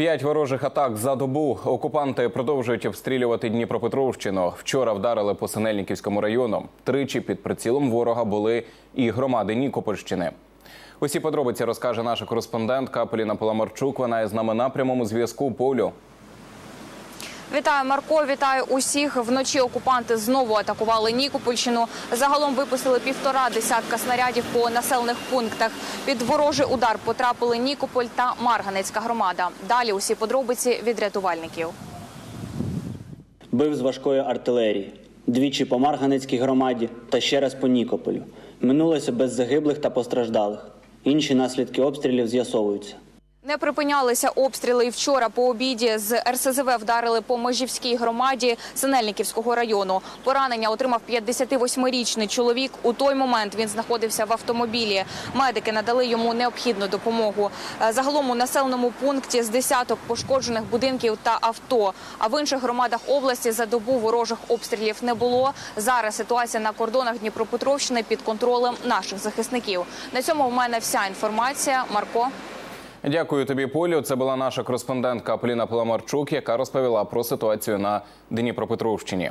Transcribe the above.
П'ять ворожих атак за добу. Окупанти продовжують обстрілювати Дніпропетровщину. Вчора вдарили по Синельниківському району. Тричі під прицілом ворога були і громади Нікопольщини. Усі подробиці розкаже наша кореспондентка Поліна Поламарчук. Вона з нами на прямому зв'язку. Полю. Вітаю, Марко. Вітаю усіх. Вночі окупанти знову атакували Нікопольщину. Загалом випустили півтора десятка снарядів по населених пунктах. Під ворожий удар потрапили Нікополь та Марганецька громада. Далі усі подробиці від рятувальників. Бив з важкої артилерії. Двічі по Марганецькій громаді та ще раз по Нікополю. Минулося без загиблих та постраждалих. Інші наслідки обстрілів з'ясовуються. Не припинялися обстріли і вчора по обіді з РСЗВ вдарили по Межівській громаді Синельниківського району. Поранення отримав 58-річний чоловік. У той момент він знаходився в автомобілі. Медики надали йому необхідну допомогу. Е, Загалом у населеному пункті з десяток пошкоджених будинків та авто. А в інших громадах області за добу ворожих обстрілів не було. Зараз ситуація на кордонах Дніпропетровщини під контролем наших захисників. На цьому у мене вся інформація. Марко. Дякую тобі, Полю. Це була наша кореспондентка Поліна Поламарчук, яка розповіла про ситуацію на Дніпропетровщині.